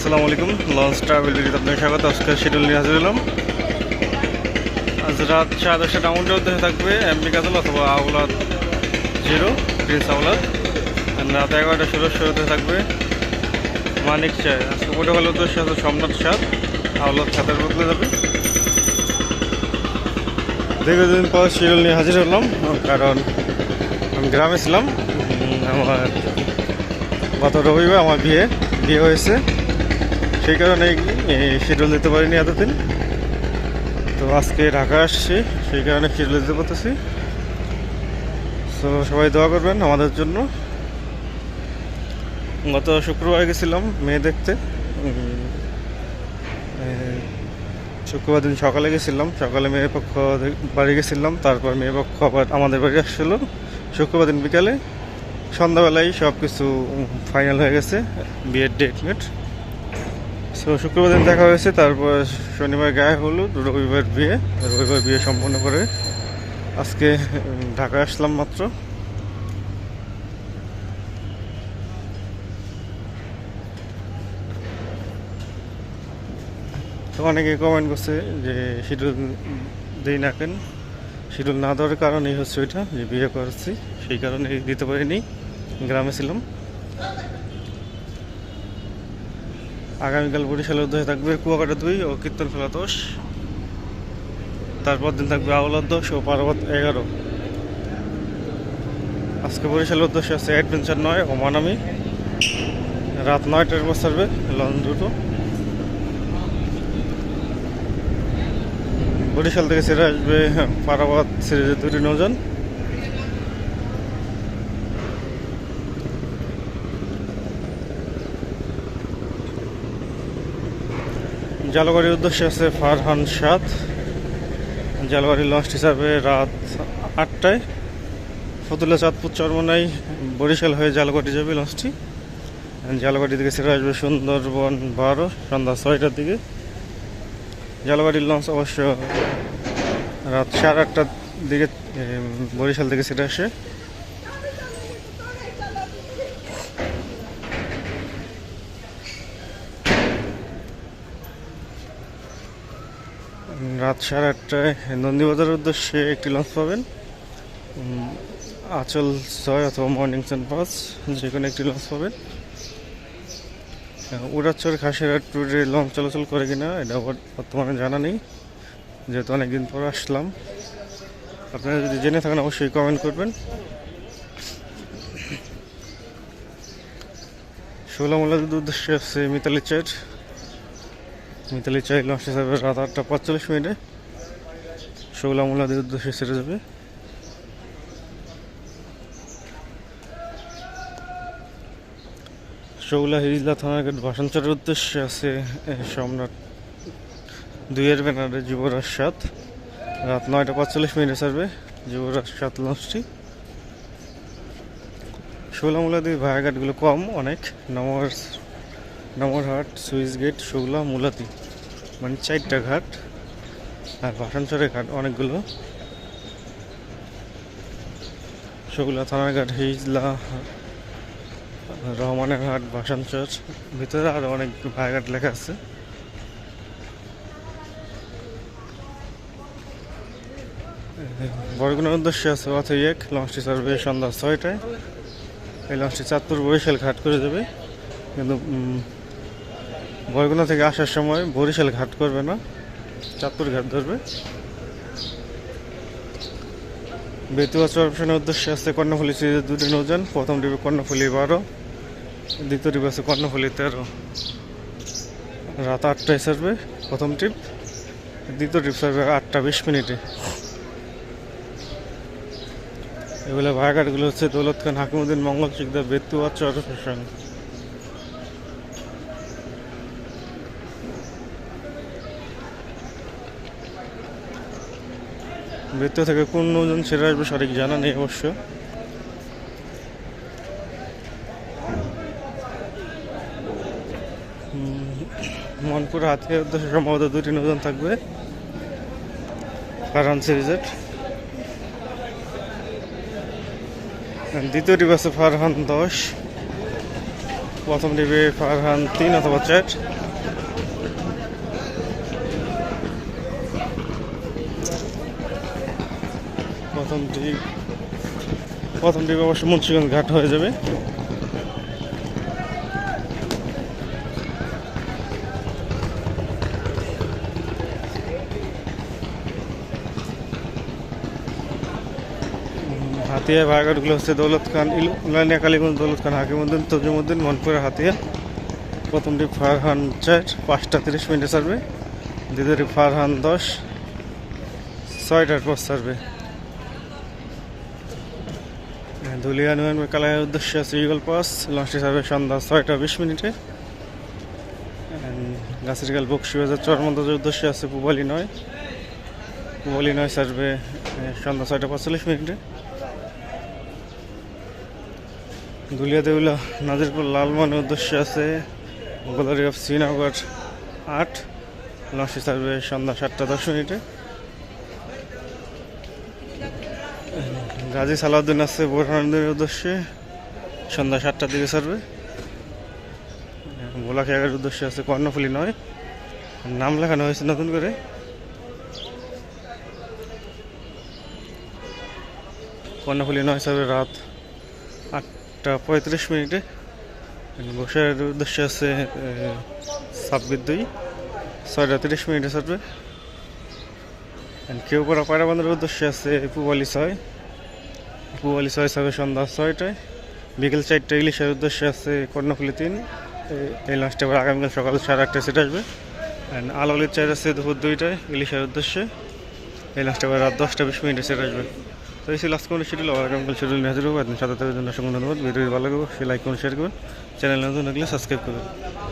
আসসালামু আলাইকুম। Launch travel ভিডিওতে আপনাকে স্বাগত। আজকে শিডিউল নিয়ে হাজির হলাম। আজ রাত সাড়ে দশটা ডাউনটার উদ্দেশ্যে থাকবে এমপি কাজল অথবা আউলাদ জিরো প্রিন্স আউলাদ আর রাত এগারোটা ষোলো ষোলোতে থাকবে মানিক চায়। আজকে প্রোটোকল উদ্দেশ্য আছে সোমনাথ সাত, আউলাদ সাতের বদলে যাবে। দীর্ঘদিন পর শিডিউল নিয়ে হাজির হলাম, কারণ আমি গ্রামে ছিলাম। আমার গত রবিবার আমার বিয়ে বিয়ে হয়েছে। সেই কারণে শিডিউল দিতে পারিনি এতদিন। তো আজকে ঢাকা আসছি, সেই কারণে শিডিউল দিতে পারতেছি। তো সবাই দোয়া করবেন আমাদের জন্য। গত শুক্রবার গেছিলাম মেয়ে দেখতে। শুক্রবার দিন সকালে গেছিলাম, সকালে মেয়ের পক্ষ বাড়ি গেছিলাম, তারপর মেয়ের পক্ষ আবার আমাদের বাড়ি আসছিল শুক্রবার দিন বিকালে। সন্ধ্যাবেলায় সব কিছু ফাইনাল হয়ে গেছে, বিয়ের ডেট মেট সো শুক্রবার দিন দেখা হয়েছে তারপর শনিবার গায়ে হলুদ রবিবার বিয়ে রবিবার বিয়ে সম্পন্ন করে আজকে উম, ঢাকা আসলাম মাত্র। তো অনেকে কমেন্ট করছে যে শিডিউল দিই না কেন? শিডিউল না দেওয়ার কারণেই হচ্ছে ওইটা যে বিয়ে করেছি সেই কারণে দিতে পারিনি। গ্রামে ছিলাম। আগামীকাল বরিশালের উদ্দেশ্যে থাকবে কুয়াকাটা দুই ও কীর্তন খেলা দশ। তারপর দিন থাকবে আওলাদ দশ ও পার্বত এগারো। আজকে বরিশালের উদ্দেশ্যে আছে অ্যাডভেঞ্চার নয় ও মানামি। রাত নয়টার পর ছাড়বে লঞ্চ দুটো। বরিশাল থেকে ছেড়ে আসবে পারাবাদ সিরিজের দুটি নৌযান। জালগাড়ির উদ্দেশ্যে আছে ফারহান সাত জালগাড়ির লঞ্চ হিসাবে রাত আটটায় ফতুল্লা চাঁদপুর চরমনাই বরিশাল হয়ে জালগাড়ি যাবে লঞ্চটি। জালগাড়ি থেকে ছেড়ে আসবে সুন্দরবন বারো, সন্ধ্যা ছয়টার দিকে। জালগাড়ির লঞ্চ অবশ্য রাত সাড়ে আটটার দিকে বরিশাল থেকে ছেড়ে আসে। রাত সাড়ে আটটায় নন্দীবাজারের উদ্দেশ্যে একটি লঞ্চ পাবেন। আচল ছয় অথবা মর্নিং সান পাঁচ যে কোনো একটি লঞ্চ পাবেন। উড়াচ্চর খাসিরহাট ট্যুরে লঞ্চ চলাচল করে কিনা, এটা বর- বর্তমানে জানা নেই। যেহেতু অনেকদিন পর আসলাম। আপনারা যদি জেনে থাকেন, অবশ্যই কমেন্ট করবেন। ষোলামূলাদের উদ্দেশ্যে আছে মিতালি চার মিতালি চাই লঞ্চ হিসাবে রাত আটটা পঁয়তাল্লিশ মিনিটে। ষোলামূলাদের উদ্দেশ্যে ছেড়ে যাবে। শৌলা হিজলা থানাঘাট ভাষাঞ্চলের উদ্দেশ্যে আছে সম্রাট দুইয়ের ব্যানারে যুবরাজ সাত। রাত নয়টা পাঁচচল্লিশ মিনিটে ছাড়বে যুবরাজ সাত লঞ্চটি। শৌলামূলা দিয়ে ভায়াঘাটগুলো কম, অনেক। নমর নমরহাট সুইচ গেট শৌলা মুলাতি। মানে চারটা ঘাট, আর ভাষাঞ্চলের ঘাট অনেকগুলো। শৌলা থানার ঘাট, হিজলা রহমানের হাট ভাষাঞ্চর ভিতরে আরও অনেক ভাইঘাট লেখা আছে। বরগুনার উদ্দেশ্যে আছে অথ এক, লঞ্চটি ছাড়বে সন্ধ্যা ছয়টায়। এই লঞ্চটি চাঁদপুর বরিশাল ঘাট করে দেবে। কিন্তু বরগুনা থেকে আসার সময় বরিশাল ঘাট করবে না, চাঁদপুর ঘাট ধরবে। বেতুয়া চরপশনের উদ্দেশ্যে আছে কর্ণফুলি সিরিজের দুটি নৌযান, প্রথম ডিবে কর্ণফুলি বারো, দ্বিতীয় ট্রিপ আছে কর্ণফুলি তেরো। রাত আটটায় ছাড়বে প্রথম ট্রিপ দ্বিতীয় ট্রিপ ছাড়বে আটটা বিশ মিনিটে। এগুলো ভাড়াঘাটগুলো হচ্ছে দৌলত খান, হাকিমুদ্দিন মঙ্গল চিকদা বেতুয়া চর বেতুয়া থেকে কোন নৌজন ছেড়ে আসবে সঠিক জানা নেই অবশ্য। মনপুর উদ্দেশ্যে সম্ভবত দুটি নৌযান থাকবে। কারণ সিরিজের। দ্বিতীয় আছে ফারহান দশ। প্রথম ডিবে ফারহান তিন অথবা চার। প্রথম ডিপ প্রথম অবশ্য মুন্সিগঞ্জ ঘাট হয়ে যাবে। হাতিয়া ভাগাটগুলো হচ্ছে দৌলত খান ইলানিয়া কালীগঞ্জ, দৌলত খান, হাকিমুদ্দিন, তজিমুদ্দিন, মনপুরা হাতিয়া। প্রথমটি ফারহান চার পাঁচটা তিরিশ মিনিটে সারবে দ্বিতীয়টি ফারহান দশ, ছয়টার পর সারবে ধুলিয়া নুয়ান কালায়ের উদ্দেশ্যে ইগল পাস লঞ্চটি সার্ভে সন্ধ্যা ছয়টা বিশ মিনিটে। গাছেরগাল বক্সিবাজার চরমন্দাজের উদ্দেশ্যে আছে পুবালি নয়। পুবালি নয় সার্ভে সন্ধ্যা ছয়টা পঁয়তাল্লিশ মিনিটে। দুলিয়া দেউলা নাজিরপুর লালমনের উদ্দেশ্যে আছে গোদারি অফ শ্রীনগর আট। লঞ্চটি সার্ভে সন্ধ্যা সাতটা দশ মিনিটে। গাজী সালাউদ্দিন আছে বোরহানুদ্দিনের উদ্দেশ্যে। সন্ধ্যা সাতটার দিকে সার্ভে ভোলা খেয়াগের উদ্দেশ্যে আছে কর্ণফুলি নয়। নাম লেখানো হয়েছে নতুন করে। কর্ণফুলি নয় সার্ভে রাত আটটা পঁয়ত্রিশ মিনিটে। বসার উদ্দেশ্যে আছে ছাব্বিশ দুই। ছয়টা তিরিশ মিনিটে সার্ভে কেউ করা পায়রা বাঁধার উদ্দেশ্যে আছে পুবালি ছয়। পুবালি ছয় সাবে সন্ধ্যা ছয়টায়। বিকেল চারটে ইলিশের উদ্দেশ্যে আছে কর্ণফুলি তিন। এই- লাস্টে আবার আগামীকাল সকাল সাড়ে আটটায় সেট আসবে। অ্যান্ড আলোলির চার আছে দুপুর দুইটায় ইলিশের উদ্দেশ্যে। এই লাস্টে আবার রাত দশটা বিশ মিনিটে সেট আসবে। তো এই লাস্ট আজকে শিডিউল আগামীকাল শিডিউল নিয়ে হাজির হব। সাথে থাকার জন্য অসংখ্য ধন্যবাদ। ভিডিওটি ভালো লাগবে সে লাইক করুন শেয়ার করবেন চ্যানেল নতুন লাগলে সাবস্ক্রাইব করবেন